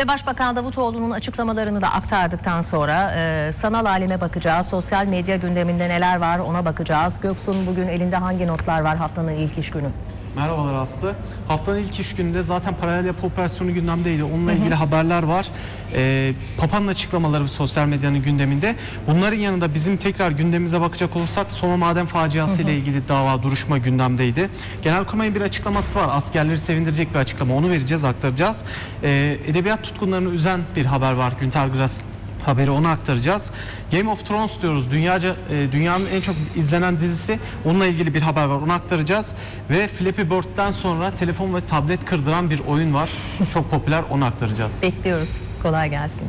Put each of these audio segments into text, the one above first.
Ve Başbakan Davutoğlu'nun açıklamalarını da aktardıktan sonra e, sanal aleme bakacağız. Sosyal medya gündeminde neler var ona bakacağız. Göksu'nun bugün elinde hangi notlar var haftanın ilk iş günü? Merhabalar Aslı. Haftanın ilk iş gününde zaten paralel yapı operasyonu gündemdeydi. Onunla ilgili haberler var. Ee, Papa'nın açıklamaları sosyal medyanın gündeminde. Bunların yanında bizim tekrar gündemimize bakacak olursak Soma Maden faciası ile ilgili dava duruşma gündemdeydi. Genelkurmay'ın bir açıklaması var. Askerleri sevindirecek bir açıklama. Onu vereceğiz, aktaracağız. Ee, edebiyat tutkunlarını üzen bir haber var. Günter Grass haberi onu aktaracağız. Game of Thrones diyoruz. Dünyaca e, dünyanın en çok izlenen dizisi. Onunla ilgili bir haber var. Onu aktaracağız. Ve Flappy Bird'den sonra telefon ve tablet kırdıran bir oyun var. Çok popüler. Onu aktaracağız. Bekliyoruz. Kolay gelsin.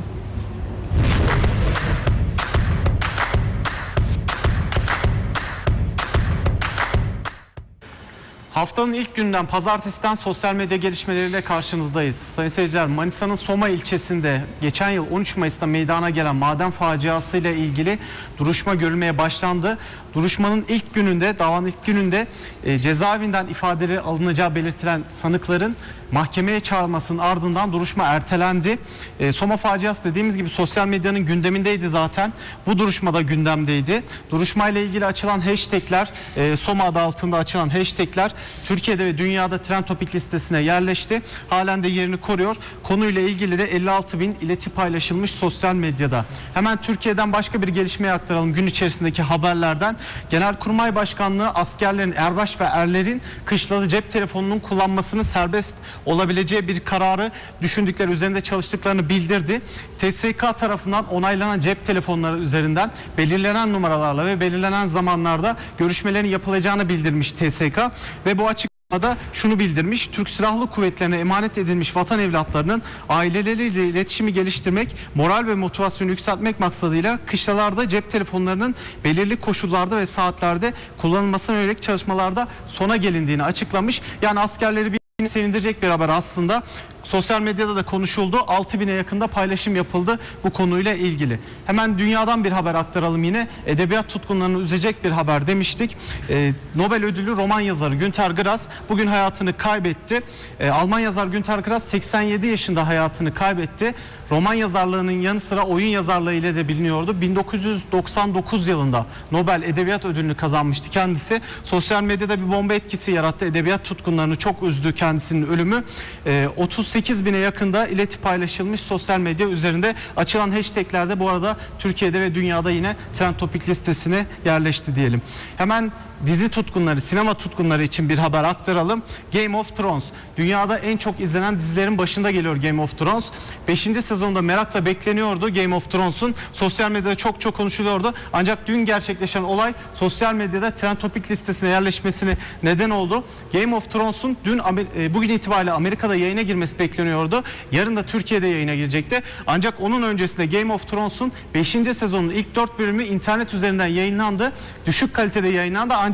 Haftanın ilk günden pazartesiden sosyal medya gelişmeleriyle karşınızdayız. Sayın seyirciler Manisa'nın Soma ilçesinde geçen yıl 13 Mayıs'ta meydana gelen maden faciasıyla ilgili duruşma görülmeye başlandı. Duruşmanın ilk gününde, davanın ilk gününde e, cezaevinden ifadeleri alınacağı belirtilen sanıkların mahkemeye çağrılmasının ardından duruşma ertelendi. E, Soma faciası dediğimiz gibi sosyal medyanın gündemindeydi zaten. Bu duruşmada gündemdeydi. Duruşmayla ilgili açılan hashtagler, e, Soma adı altında açılan hashtagler Türkiye'de ve dünyada trend topik listesine yerleşti. Halen de yerini koruyor. Konuyla ilgili de 56 bin ileti paylaşılmış sosyal medyada. Hemen Türkiye'den başka bir gelişmeye aktaralım gün içerisindeki haberlerden. Genelkurmay Başkanlığı askerlerin, erbaş ve erlerin kışladı cep telefonunun kullanmasını serbest olabileceği bir kararı düşündükleri üzerinde çalıştıklarını bildirdi. TSK tarafından onaylanan cep telefonları üzerinden belirlenen numaralarla ve belirlenen zamanlarda görüşmelerin yapılacağını bildirmiş TSK ve bu açıklamada şunu bildirmiş. Türk Silahlı Kuvvetlerine emanet edilmiş vatan evlatlarının aileleriyle iletişimi geliştirmek, moral ve motivasyonu yükseltmek maksadıyla kışlalarda cep telefonlarının belirli koşullarda ve saatlerde kullanılmasına yönelik çalışmalarda sona gelindiğini açıklamış. Yani askerleri bir sevindirecek bir haber aslında. Sosyal medyada da konuşuldu. 6000'e yakında paylaşım yapıldı bu konuyla ilgili. Hemen dünyadan bir haber aktaralım yine. Edebiyat tutkunlarını üzecek bir haber demiştik. Ee, Nobel ödüllü roman yazarı Günter Grass bugün hayatını kaybetti. Ee, Alman yazar Günter Grass 87 yaşında hayatını kaybetti. Roman yazarlığının yanı sıra oyun yazarlığı ile de biliniyordu. 1999 yılında Nobel Edebiyat Ödülünü kazanmıştı kendisi. Sosyal medyada bir bomba etkisi yarattı. Edebiyat tutkunlarını çok üzdü kendisinin ölümü. Ee, 38 bine yakında ileti paylaşılmış sosyal medya üzerinde açılan hashtaglerde bu arada Türkiye'de ve dünyada yine trend topik listesine yerleşti diyelim. Hemen dizi tutkunları, sinema tutkunları için bir haber aktaralım. Game of Thrones. Dünyada en çok izlenen dizilerin başında geliyor Game of Thrones. 5. sezonda merakla bekleniyordu Game of Thrones'un. Sosyal medyada çok çok konuşuluyordu. Ancak dün gerçekleşen olay sosyal medyada trend topik listesine yerleşmesine neden oldu. Game of Thrones'un dün e, bugün itibariyle Amerika'da yayına girmesi bekleniyordu. Yarın da Türkiye'de yayına girecekti. Ancak onun öncesinde Game of Thrones'un 5. sezonun ilk 4 bölümü internet üzerinden yayınlandı. Düşük kalitede yayınlandı ancak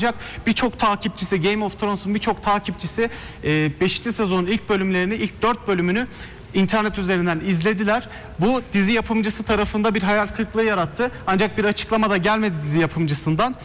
birçok takipçisi Game of Thrones'un birçok takipçisi 5. sezonun ilk bölümlerini ilk 4 bölümünü internet üzerinden izlediler. Bu dizi yapımcısı tarafında bir hayal kırıklığı yarattı. Ancak bir açıklama da gelmedi dizi yapımcısından.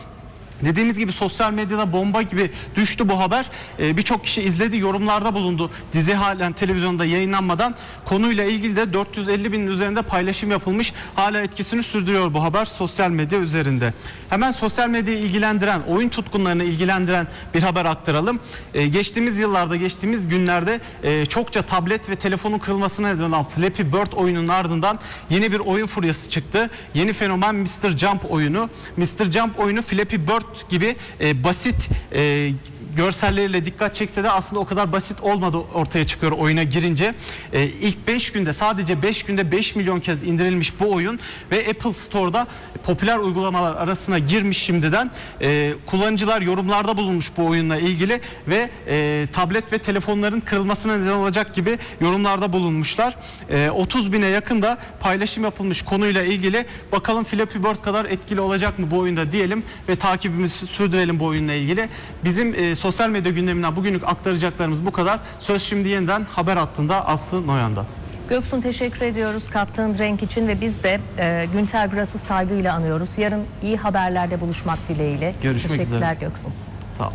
Dediğimiz gibi sosyal medyada bomba gibi düştü bu haber. Ee, Birçok kişi izledi, yorumlarda bulundu. Dizi halen televizyonda yayınlanmadan konuyla ilgili de 450 binin üzerinde paylaşım yapılmış. Hala etkisini sürdürüyor bu haber sosyal medya üzerinde. Hemen sosyal medyayı ilgilendiren, oyun tutkunlarını ilgilendiren bir haber aktaralım. Ee, geçtiğimiz yıllarda, geçtiğimiz günlerde e, çokça tablet ve telefonun kırılmasına neden olan Flappy Bird oyununun ardından yeni bir oyun furyası çıktı. Yeni fenomen Mr. Jump oyunu. Mr. Jump oyunu Flappy Bird gibi e, basit e, görselleriyle dikkat çekse de aslında o kadar basit olmadı ortaya çıkıyor oyuna girince. E, ilk 5 günde sadece 5 günde 5 milyon kez indirilmiş bu oyun ve Apple Store'da popüler uygulamalar arasına girmiş şimdiden. E, kullanıcılar yorumlarda bulunmuş bu oyunla ilgili ve e, tablet ve telefonların kırılmasına neden olacak gibi yorumlarda bulunmuşlar. E, 30 bine yakında paylaşım yapılmış konuyla ilgili. Bakalım Flappy Bird kadar etkili olacak mı bu oyunda diyelim ve takibimizi sürdürelim bu oyunla ilgili. Bizim e, sosyal medya gündeminden bugünlük aktaracaklarımız bu kadar. Söz şimdi yeniden haber hattında Aslı Noyan'da. Göksun teşekkür ediyoruz kattığın renk için ve biz de e, Günter Grass'ı saygıyla anıyoruz. Yarın iyi haberlerde buluşmak dileğiyle. Görüşmek Teşekkürler üzere. Göksun. Sağ olun.